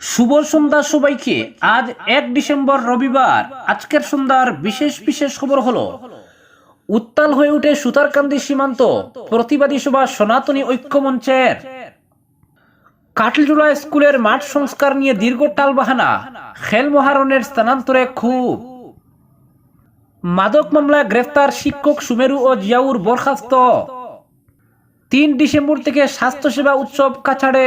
শুভ সন্ধ্যা সবাইকে। আজ এক ডিসেম্বর রবিবার। আজকের সন্ধ্যার বিশেষ বিশেষ খবর হলো, উত্তাল হয়ে উঠে সুতারকান্দি সীমান্ত। প্রতিবাদী সভা সনাতনী ঐক্যমঞ্চের কাটলজোড়া স্কুলের মাঠ সংস্কার নিয়ে দীর্ঘ টালবাহানা। খেল মহারণের স্থানান্তরে খুব মাদক মামলায় গ্রেফতার শিক্ষক সুমেরু ও জিয়াউর বরখাস্ত। তিন ডিসেম্বর থেকে স্বাস্থ্যসেবা উৎসব কাছাড়ে।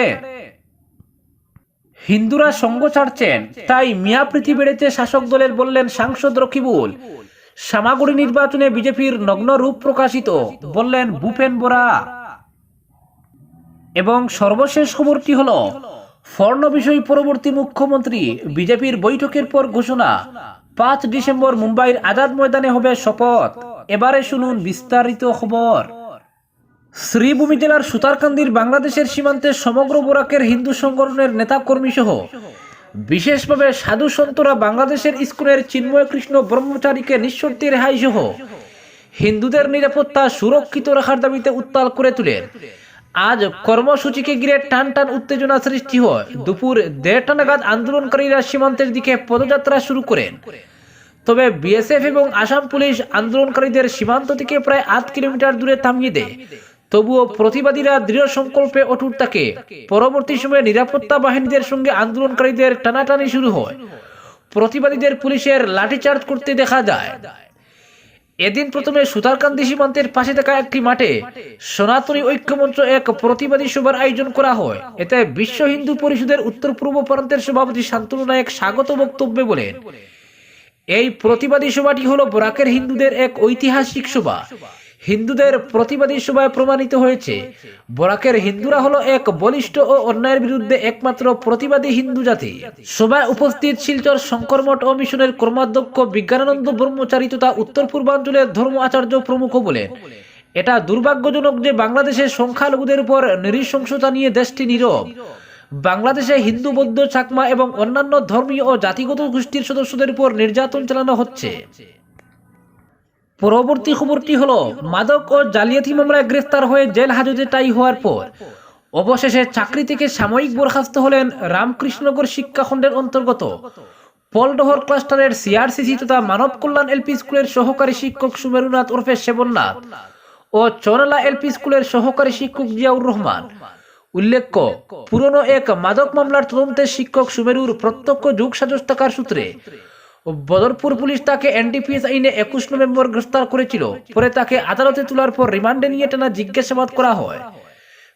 হিন্দুরা সঙ্গ ছাড়ছেন, তাই মিয়া প্রীতি বেড়েছে শাসক দলের বললেন সাংসদ রকিবুল। সামাগুড়ি নির্বাচনে বিজেপির নগ্ন রূপ প্রকাশিত, বললেন ভূপেন বোরা। এবং সর্বশেষ খবরটি হল, ফর্ণ বিষয় পরবর্তী মুখ্যমন্ত্রী বিজেপির বৈঠকের পর ঘোষণা, পাঁচ ডিসেম্বর মুম্বাইয়ের আজাদ ময়দানে হবে শপথ। এবারে শুনুন বিস্তারিত খবর। শ্রীভূমি জেলার সুতারকান্দির বাংলাদেশের সীমান্তে সমগ্র বোরাকের হিন্দু সংগঠনের নেতাকর্মী সহ বিশেষভাবে সাধু সন্তরা বাংলাদেশের স্কুলের চিন্ময় কৃষ্ণ ব্রহ্মচারীকে নিঃশর্তে রেহাই সহ হিন্দুদের নিরাপত্তা সুরক্ষিত রাখার দাবিতে উত্তাল করে তোলেন আজ কর্মসূচিকে ঘিরে টান টান উত্তেজনা সৃষ্টি হয়। দুপুর দেড়টা নাগাদ আন্দোলনকারীরা সীমান্তের দিকে পদযাত্রা শুরু করেন। তবে বিএসএফ এবং আসাম পুলিশ আন্দোলনকারীদের সীমান্ত থেকে প্রায় আট কিলোমিটার দূরে থামিয়ে দেয়। তবুও প্রতিবাদীরা দৃঢ় সংকল্পে অটুট থাকে। পরবর্তী সময়ে নিরাপত্তা বাহিনীদের সঙ্গে আন্দোলনকারীদের টানাটানি শুরু হয়। প্রতিবাদীদের পুলিশের লাঠিচার্জ করতে দেখা যায়। এদিন প্রথমে সুতারকান্দি সীমান্তের পাশে থাকা একটি মাঠে সনাতনী ঐক্যমঞ্চ এক প্রতিবাদী সভার আয়োজন করা হয়। এতে বিশ্ব হিন্দু পরিষদের উত্তর পূর্ব প্রান্তের সভাপতি শান্তনু নায়ক স্বাগত বক্তব্যে বলেন, এই প্রতিবাদী সভাটি হলো বরাকের হিন্দুদের এক ঐতিহাসিক সভা। হিন্দুদের প্রতিবাদী সভায় প্রমাণিত হয়েছে। বরাকের হিন্দুরা হলো এক বলিষ্ঠ ও অন্যায়ের বিরুদ্ধে একমাত্র প্রতিবাদী হিন্দু জাতি। সভায় উপস্থিত শিলচর শঙ্করমঠ ও মিশনের কর্মাধ্যক্ষ বিজ্ঞানানন্দ ব্রহ্মচারী তথা উত্তর পূর্বাঞ্চলের ধর্ম আচার্য প্রমুখ বলেন এটা দুর্ভাগ্যজনক যে বাংলাদেশের সংখ্যালঘুদের উপর নৃশংসতা নিয়ে দেশটি নীরব। বাংলাদেশে হিন্দু, বৌদ্ধ, চাকমা এবং অন্যান্য ধর্মীয় ও জাতিগত গোষ্ঠীর সদস্যদের উপর নির্যাতন চালানো হচ্ছে। পরবর্তী খবরটি হলো, মাদক ও জালিয়াতি মামলায় গ্রেফতার হয়ে জেল হাজতে টাই হওয়ার পর অবশেষে চাকরি থেকে সাময়িক বরখাস্ত হলেন রামকৃষ্ণনগর শিক্ষাখণ্ডের অন্তর্গত পলডহর ক্লাস্টারের সিআরসিসি তথা মানব কল্যাণ এলপি স্কুলের সহকারী শিক্ষক সুমেরুনাথ ওরফে সেবননাথ ও চরলা এলপি স্কুলের সহকারী শিক্ষক জিয়াউর রহমান। উল্লেখ্য, পুরনো এক মাদক মামলার তদন্তের শিক্ষক সুমেরুর প্রত্যক্ষ যুগ সাজস থাকার সূত্রে বদরপুর পুলিশ তাকে এনডিপিএস আইনে একুশ নভেম্বর গ্রেফতার করেছিল। পরে তাকে আদালতে তোলার পর রিমান্ডে নিয়ে টানা জিজ্ঞাসাবাদ করা হয়।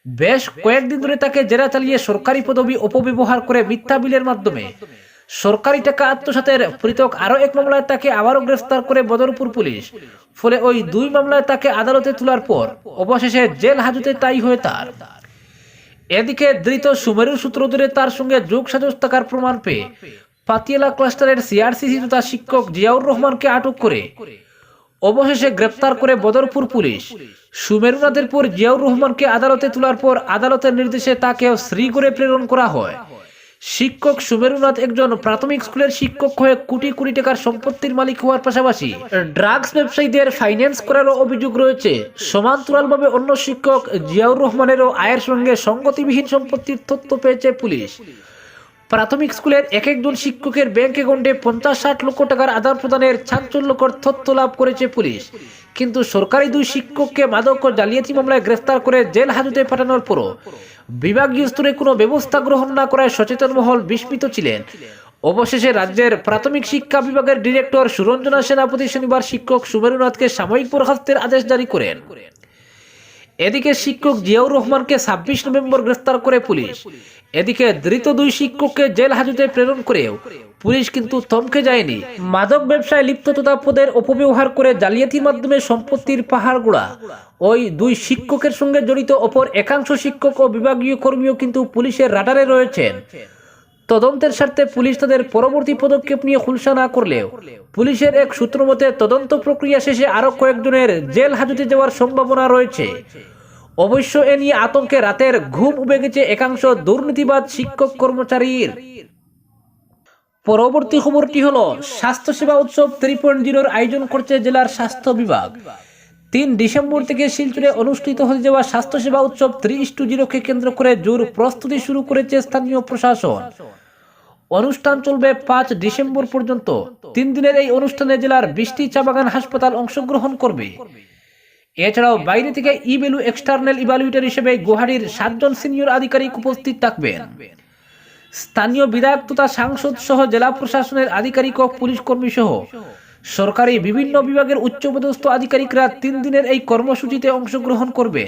বেশ কয়েকদিন ধরে তাকে জেরা চালিয়ে সরকারি পদবি অপব্যবহার করে মিথ্যা বিলের মাধ্যমে। সরকারি টাকা আত্মসাতের পৃথক আরও এক মামলায় তাকে আবারও গ্রেফতার করে বদরপুর পুলিশ। ফলে ওই দুই মামলায় তাকে আদালতে তোলার পর অবশেষে জেল হাজতে তাই হয়ে তার। এদিকে ধৃত সুমেরু সূত্র ধরে তার সঙ্গে যোগ সাজস থাকার প্রমাণ পেয়ে পাতিয়ালা ক্লাস্টারের সিআরসিসি তথা শিক্ষক জিয়াউর রহমানকে আটক করে। অবশেষে গ্রেপ্তার করে বদরপুর পুলিশ। সুমেরুনাথের পর জিয়াউর রহমানকে আদালতে তোলার পর আদালতের নির্দেশে তাকেও শ্রীগড়ে প্রেরণ করা হয়। শিক্ষক সুমেরুনাথ একজন প্রাথমিক স্কুলের শিক্ষক হয়ে কোটি কোটি টাকার সম্পত্তির মালিক হওয়ার পাশাপাশি ড্রাগস ব্যবসায়ীদের ফাইন্যান্স করারও অভিযোগ রয়েছে। সমান্তরালভাবে অন্য শিক্ষক জিয়াউর রহমানেরও আয়ের সঙ্গে সঙ্গতিবিহীন সম্পত্তির তথ্য পেয়েছে পুলিশ। প্রাথমিক স্কুলের এক একজন শিক্ষকের ব্যাংক অ্যাকাউন্টে পঞ্চাশ ষাট লক্ষ টাকার আদান প্রদানের চাঞ্চল্যকর তথ্য লাভ করেছে পুলিশ। কিন্তু সরকারি দুই শিক্ষককে মাদক ও জালিয়াতি মামলায় গ্রেফতার করে জেল হাজতে পাঠানোর পরও বিভাগীয় স্তরে কোনো ব্যবস্থা গ্রহণ না করায় সচেতন মহল বিস্মিত ছিলেন। অবশেষে রাজ্যের প্রাথমিক শিক্ষা বিভাগের ডিরেক্টর সুরঞ্জনা সেনাপতি শনিবার শিক্ষক সুমেরুনাথকে সাময়িক বরখাস্তের আদেশ জারি করেন। এদিকে শিক্ষক জিয়াউর রহমানকে ছাব্বিশ নভেম্বর গ্রেফতার করে পুলিশ। এদিকে ধৃত দুই শিক্ষককে জেল হাজতে প্রেরণ করেও পুলিশ কিন্তু থমকে যায়নি। মাদক ব্যবসায় লিপ্ত তথা পদের অপব্যবহার করে জালিয়াতির মাধ্যমে সম্পত্তির পাহাড় গোড়া ওই দুই শিক্ষকের সঙ্গে জড়িত অপর একাংশ শিক্ষক ও বিভাগীয় কর্মীও কিন্তু পুলিশের রাডারে রয়েছেন। তদন্তের স্বার্থে পুলিশ তাদের পরবর্তী পদক্ষেপ নিয়ে খুলসা না করলেও। পুলিশের এক সূত্র মতে, তদন্ত প্রক্রিয়া শেষে আরও কয়েকজনের জেল হাজতে যাওয়ার সম্ভাবনা রয়েছে। অবশ্য এ নিয়ে আতঙ্কে রাতের ঘুম উবে গেছে একাংশ দুর্নীতিবাদ শিক্ষক কর্মচারীর। পরবর্তী খবরটি হলো, স্বাস্থ্যসেবা উৎসব থ্রি পয়েন্ট জিরোর আয়োজন করছে জেলার স্বাস্থ্য বিভাগ। তিন ডিসেম্বর থেকে শিলচরে অনুষ্ঠিত হতে যাওয়া স্বাস্থ্যসেবা উৎসব থ্রি টু জিরোকে কেন্দ্র করে জোর প্রস্তুতি শুরু করেছে স্থানীয় প্রশাসন। অনুষ্ঠান চলবে পাঁচ ডিসেম্বর পর্যন্ত। তিন দিনের এই অনুষ্ঠানে জেলার বৃষ্টি চা বাগান হাসপাতাল অংশগ্রহণ করবে। এছাড়াও বাইরে থেকে ইবেলু এক্সটার্নাল ইভালুয়েটর হিসেবে গুয়াহাটির সাতজন সিনিয়র আধিকারিক উপস্থিত থাকবেন। স্থানীয় বিধায়ক তথা সাংসদ সহ জেলা প্রশাসনের আধিকারিক ও পুলিশ কর্মী সহ সরকারি বিভিন্ন বিভাগের উচ্চপদস্থ আধিকারিকরা তিন দিনের এই কর্মসূচিতে অংশগ্রহণ করবে।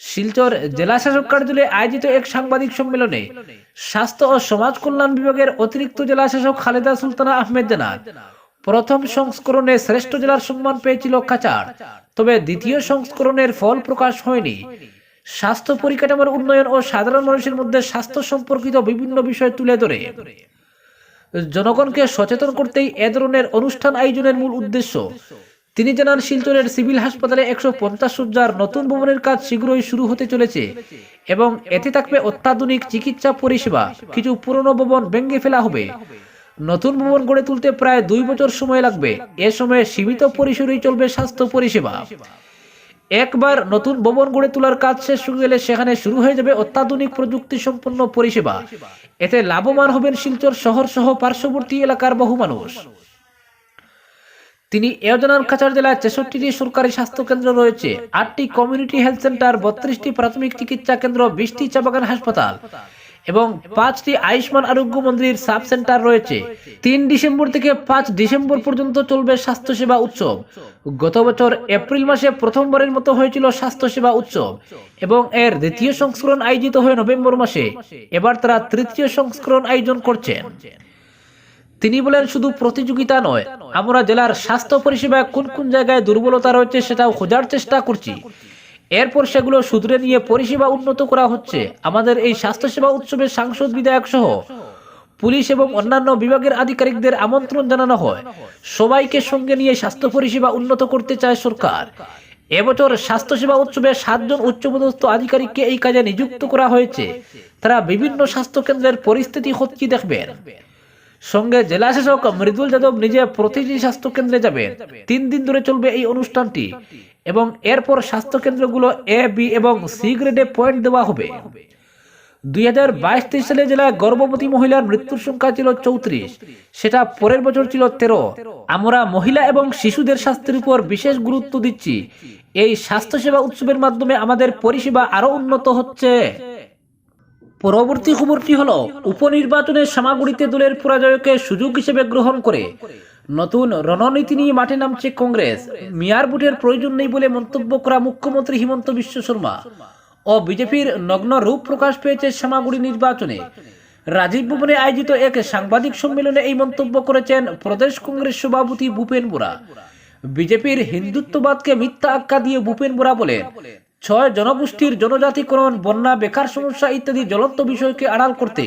শিলচর জেলা শাসক কার্যালয়ে আয়োজিত এক সাংবাদিক সম্মেলনে স্বাস্থ্য ও সমাজ কল্যাণ বিভাগের অতিরিক্ত জেলা শাসক খালেদা সুলতানা আহমেদ জানান, প্রথম সংস্করণে শ্রেষ্ঠ জেলার সম্মান পেয়েছিল কাচার তবে দ্বিতীয় সংস্করণের ফল প্রকাশ হয়নি। স্বাস্থ্য পরিকাঠামোর উন্নয়ন ও সাধারণ মানুষের মধ্যে স্বাস্থ্য সম্পর্কিত বিভিন্ন বিষয় তুলে ধরে। জনগণকে সচেতন করতেই এ ধরনের অনুষ্ঠান আয়োজনের মূল উদ্দেশ্য। তিনি জানান, শিলচরের সিভিল হাসপাতালে একশো পঞ্চাশ সজ্জার নতুন ভবনের কাজ শীঘ্রই শুরু হতে চলেছে এবং এতে থাকবে অত্যাধুনিক চিকিৎসা পরিষেবা। কিছু পুরনো ভবন ভেঙে ফেলা হবে। নতুন ভবন গড়ে তুলতে প্রায় দুই বছর সময় লাগবে। এ সময়ে সীমিত পরিসরেই চলবে স্বাস্থ্য পরিষেবা। একবার নতুন ভবন গড়ে তোলার কাজ শেষ হয়ে গেলে সেখানে শুরু হয়ে যাবে অত্যাধুনিক প্রযুক্তি সম্পন্ন পরিষেবা। এতে লাভবান হবেন শিলচর শহর সহ পার্শ্ববর্তী এলাকার বহু মানুষ। তিনি এও জানান কাছাড় জেলায় ছেষট্টিটি সরকারি স্বাস্থ্য কেন্দ্র রয়েছে, আটটি কমিউনিটি হেলথ সেন্টার, বত্রিশটি প্রাথমিক চিকিৎসা কেন্দ্র, বিশটি চা বাগান হাসপাতাল। এবং পাঁচটি আয়ুষ্মান আরোগ্য মন্দির সাব সেন্টার রয়েছে। তিন ডিসেম্বর থেকে পাঁচ ডিসেম্বর পর্যন্ত চলবে স্বাস্থ্যসেবা উৎসব। গত বছর এপ্রিল মাসে প্রথমবারের মতো হয়েছিল স্বাস্থ্যসেবা উৎসব এবং এর দ্বিতীয় সংস্করণ আয়োজিত হয় নভেম্বর মাসে। এবার তারা তৃতীয় সংস্করণ আয়োজন করছেন। তিনি বলেন, শুধু প্রতিযোগিতা নয়, আমরা জেলার স্বাস্থ্য পরিষেবায় কোন কোন জায়গায় দুর্বলতা রয়েছে সেটাও খোঁজার চেষ্টা করছি। এরপর সেগুলো শুধরে নিয়ে পরিষেবা উন্নত করা হচ্ছে। আমাদের এই স্বাস্থ্যসেবা উৎসবে সাংসদ বিধায়ক সহ পুলিশ এবং অন্যান্য বিভাগের আধিকারিকদের আমন্ত্রণ জানানো হয়। সবাইকে সঙ্গে নিয়ে স্বাস্থ্য পরিষেবা উন্নত করতে চায় সরকার। এবছর স্বাস্থ্যসেবা উৎসবে সাতজন উচ্চপদস্থ আধিকারিককে এই কাজে নিযুক্ত করা হয়েছে। তারা বিভিন্ন স্বাস্থ্য কেন্দ্রের পরিস্থিতি হচ্ছি দেখবেন। সঙ্গে জেলা শাসক মৃদুল যাদব নিজে প্রতিটি স্বাস্থ্য কেন্দ্রে যাবেন। তিন দিন ধরে চলবে এই অনুষ্ঠানটি এবং এরপর স্বাস্থ্য কেন্দ্রগুলো এ বি এবং সি গ্রেডে পয়েন্ট দেওয়া হবে। দুই হাজার বাইশ তেইশ সালে জেলায় গর্ভবতী মহিলার মৃত্যুর সংখ্যা ছিল চৌত্রিশ, সেটা পরের বছর ছিল তেরো। আমরা মহিলা এবং শিশুদের স্বাস্থ্যের উপর বিশেষ গুরুত্ব দিচ্ছি। এই স্বাস্থ্যসেবা উৎসবের মাধ্যমে আমাদের পরিষেবা আরও উন্নত হচ্ছে। পরবর্তী খবরটি হলো উপনির্বাচনে সামাগুড়িতে দলের পরাজয়কে সুযোগ হিসেবে গ্রহণ করে নতুন রণনীতি নিয়ে মাঠে নামছে কংগ্রেস। মিয়ার বুটের প্রয়োজন নেই বলে মন্তব্য করা মুখ্যমন্ত্রী হিমন্ত বিশ্ব শর্মা। ও বিজেপির নগ্ন রূপ প্রকাশ পেয়েছে সামাগুড়ি নির্বাচনে। রাজীব ভবনে আয়োজিত এক সাংবাদিক সম্মেলনে এই মন্তব্য করেছেন প্রদেশ কংগ্রেস সভাপতি ভূপেন বোরা। বিজেপির হিন্দুত্ববাদকে মিথ্যা আখ্যা দিয়ে ভূপেন বোরা বলেন ছয় জনগোষ্ঠীর জনজাতিকরণ, বন্যা, বেকার সমস্যা ইত্যাদি জ্বলন্ত বিষয়কে আড়াল করতে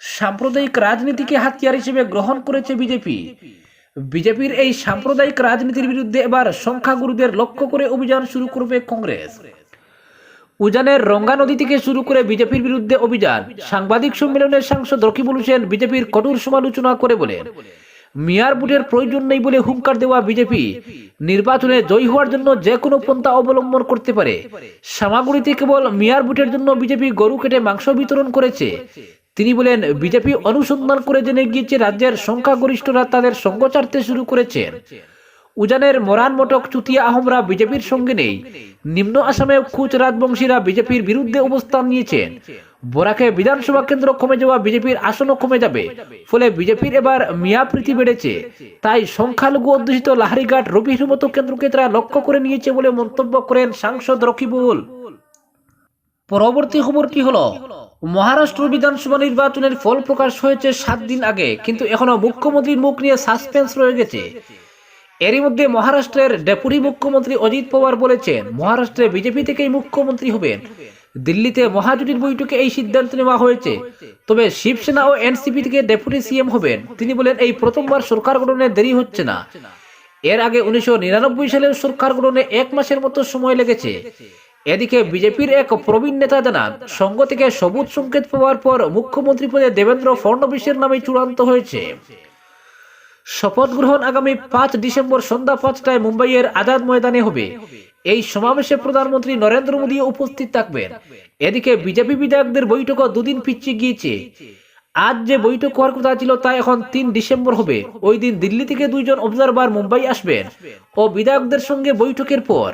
সাম্প্রদায়িক রাজনীতিকে হাতিয়ার হিসেবে গ্রহণ করেছে বিজেপি। বিজেপির এই সাম্প্রদায়িক রাজনীতির বিরুদ্ধে এবার সংখ্যাগুরুদের লক্ষ্য করে অভিযান শুরু করবে কংগ্রেস। উজানের রঙ্গা নদী থেকে শুরু করে বিজেপির বিরুদ্ধে অভিযান। সাংবাদিক সম্মেলনে সাংসদ রকিবুল হোসেন বিজেপির কঠোর সমালোচনা করে বলেন মিয়ার বুটের প্রয়োজন নেই বলে হুঙ্কার দেওয়া বিজেপি। নির্বাচনে জয়ী হওয়ার জন্য যে কোনো পন্থা অবলম্বন করতে পারে। সামাগুড়িতে কেবল মিয়ার বুটের জন্য বিজেপি গরু কেটে মাংস বিতরণ করেছে। তিনি বলেন, বিজেপি অনুসন্ধান করে জেনে গিয়েছে রাজ্যের সংখ্যাগরিষ্ঠরা তাদের সঙ্গ ছাড়তে শুরু করেছেন উজানের মরান মটক চুতিয়া আহমরা বিজেপির সঙ্গে নেই। নিম্ন আসামে কুচ রাজবংশীরা বিজেপির বিরুদ্ধে অবস্থান নিয়েছেন। বরাকে বিধানসভা কেন্দ্র কমে যাওয়া বিজেপির আসনও কমে যাবে। ফলে বিজেপির এবার মিয়াপ্রীতি বেড়েছে। তাই সংখ্যালঘু অধ্যুষিত লাহারিঘাট রবির মতো কেন্দ্রকে তারা লক্ষ্য করে নিয়েছে বলে মন্তব্য করেন সাংসদ রকিবুল। পরবর্তী খবরটি হলো? মহারাষ্ট্র বিধানসভা নির্বাচনের ফল প্রকাশ হয়েছে সাত দিন আগে, কিন্তু এখনও মুখ্যমন্ত্রীর মুখ নিয়ে সাসপেন্স রয়ে গেছে। এরই মধ্যে মহারাষ্ট্রের ডেপুটি মুখ্যমন্ত্রী অজিত পাওয়ার বলেছেন, মহারাষ্ট্রে বিজেপি থেকেই মুখ্যমন্ত্রী হবেন। দিল্লিতে মহাজোটের বৈঠকে এই সিদ্ধান্ত নেওয়া হয়েছে। তবে শিবসেনা ও এনসিপি থেকে ডেপুটি সিএম হবেন। তিনি বলেন, এই প্রথমবার সরকার গঠনে দেরি হচ্ছে না। এর আগে উনিশশো নিরানব্বই সালের সরকার গঠনে এক মাসের মতো সময় লেগেছে। এদিকে বিজেপির এক প্রবীণ নেতা জানান সংঘ থেকে সবুজ সংকেত পাওয়ার পর মুখ্যমন্ত্রী পদে দেবেন্দ্র ফডনবিসের নামে চূড়ান্ত হয়েছে। শপথ গ্রহণ আগামী পাঁচ ডিসেম্বর সন্ধ্যা পাঁচটায় মুম্বাইয়ের আজাদ ময়দানে হবে। এই সমাবেশে প্রধানমন্ত্রী নরেন্দ্র মোদী উপস্থিত থাকবেন। এদিকে বিজেপি বিধায়কদের বৈঠকও দুদিন পিছিয়ে গিয়েছে। আজ যে বৈঠক হওয়ার কথা ছিল তা এখন তিন ডিসেম্বর হবে। ওই দিন দিল্লি থেকে দুইজন অবজারভার মুম্বাই আসবেন ও বিধায়কদের সঙ্গে বৈঠকের পর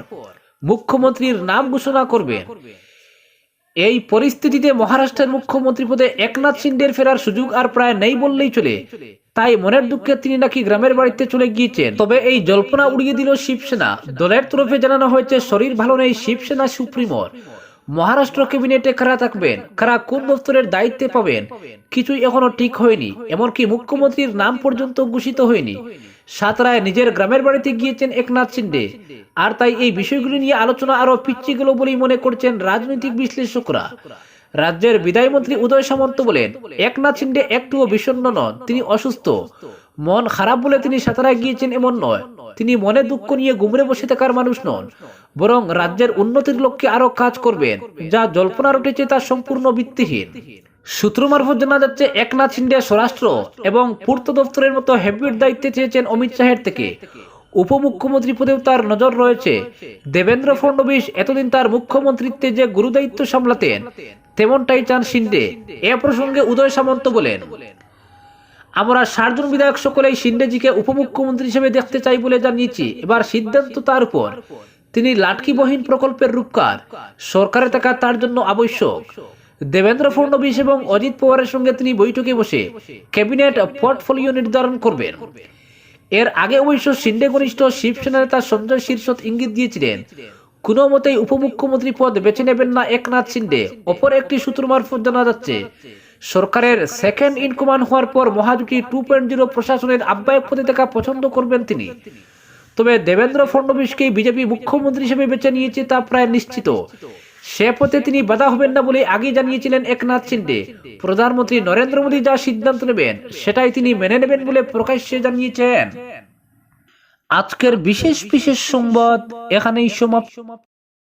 মুখ্যমন্ত্রীর নাম ঘোষণা করবেন। এই পরিস্থিতিতে মহারাষ্ট্রের মুখ্যমন্ত্রী পদে একনাথ সিন্ডের ফেরার সুযোগ আর প্রায় নেই বললেই চলে। তাই মনের দুঃখে তিনি নাকি গ্রামের বাড়িতে চলে গিয়েছেন। তবে এই জল্পনা উড়িয়ে দিল শিবসেনা। দলের তরফে জানানো হয়েছে, শরীর ভালো নেই শিবসেনা সুপ্রিমোর। মহারাষ্ট্র ক্যাবিনেটে কারা থাকবেন কারা কোন দপ্তরের দায়িত্বে পাবেন? কিছুই এখনও ঠিক হয়নি, এমনকি মুখ্যমন্ত্রীর নাম পর্যন্ত ঘোষিত হয়নি। সাতরায় নিজের গ্রামের বাড়িতে গিয়েছেন একনাথ শিন্ডে। আর তাই এই বিষয়গুলি নিয়ে আলোচনা আরও পিচ্ছি গেল বলেই মনে করছেন রাজনৈতিক বিশ্লেষকরা। রাজ্যের বিদায় মন্ত্রী উদয় সামন্ত বলেন, একনাথ শিন্ডে একটুও বিষণ্ণ নন, তিনি অসুস্থ। মন খারাপ বলে তিনি সাতারায় গিয়েছেন এমন নয়। তিনি মনে দুঃখ নিয়ে গুমরে বসে থাকার মানুষ নন, বরং রাজ্যের উন্নতির লক্ষ্যে আরও কাজ করবেন, যা জল্পনা উঠেছে তা সম্পূর্ণ ভিত্তিহীন। সূত্র মারফত জানা যাচ্ছে, একনাথ শিন্ডে স্বরাষ্ট্র এবং পূর্ত দপ্তরের মতো হেভির দায়িত্বে চেয়েছেন অমিত শাহের থেকে। উপমুখ্যমন্ত্রী পদেও তার নজর রয়েছে। দেবেন্দ্র ফডনবিস এতদিন তার মুখ্যমন্ত্রীত্বে যে গুরুদায়িত্ব সামলাতেন, তেমনটাই চান শিন্ডে। এ প্রসঙ্গে উদয় সামন্ত বলেন আমরা ষাটজন বিধায়ক সকলেই সিন্ডেজিকে উপমুখ্যমন্ত্রী হিসেবে দেখতে চাই বলে জানিয়েছি। এবার সিদ্ধান্ত তার উপর। তিনি লাটকি বহীন প্রকল্পের রূপকার। সরকারে থাকা তার জন্য আবশ্যক। দেবেন্দ্র ফডনবিস এবং অজিত পওয়ারের সঙ্গে তিনি বৈঠকে বসে ক্যাবিনেট পোর্টফোলিও নির্ধারণ করবেন। এর আগে অবশ্য সিন্ডে ঘনিষ্ঠ শিবসেনা নেতা সঞ্জয় শীর্ষত ইঙ্গিত দিয়েছিলেন, কোনো মতেই উপমুখ্যমন্ত্রী পদ বেছে নেবেন না একনাথ সিন্ডে অপর একটি সূত্র মারফত জানা যাচ্ছে সরকারের সেকেন্ড ইন কমান্ড হওয়ার পর মহাজুটি টু পয়েন্ট জিরো প্রশাসনের আহ্বায়ক পদে থাকা পছন্দ করবেন তিনি। তবে দেবেন্দ্র ফডনবিসকেই বিজেপি মুখ্যমন্ত্রী হিসেবে বেছে নিয়েছে তা প্রায় নিশ্চিত। সে পথে তিনি বাধা হবেন না বলে আগে জানিয়েছিলেন একনাথ শিন্ডে। প্রধানমন্ত্রী নরেন্দ্র মোদী যা সিদ্ধান্ত নেবেন, সেটাই তিনি মেনে নেবেন বলে প্রকাশ্যে জানিয়েছেন। আজকের বিশেষ বিশেষ সংবাদ এখানেই সমাপ্ত।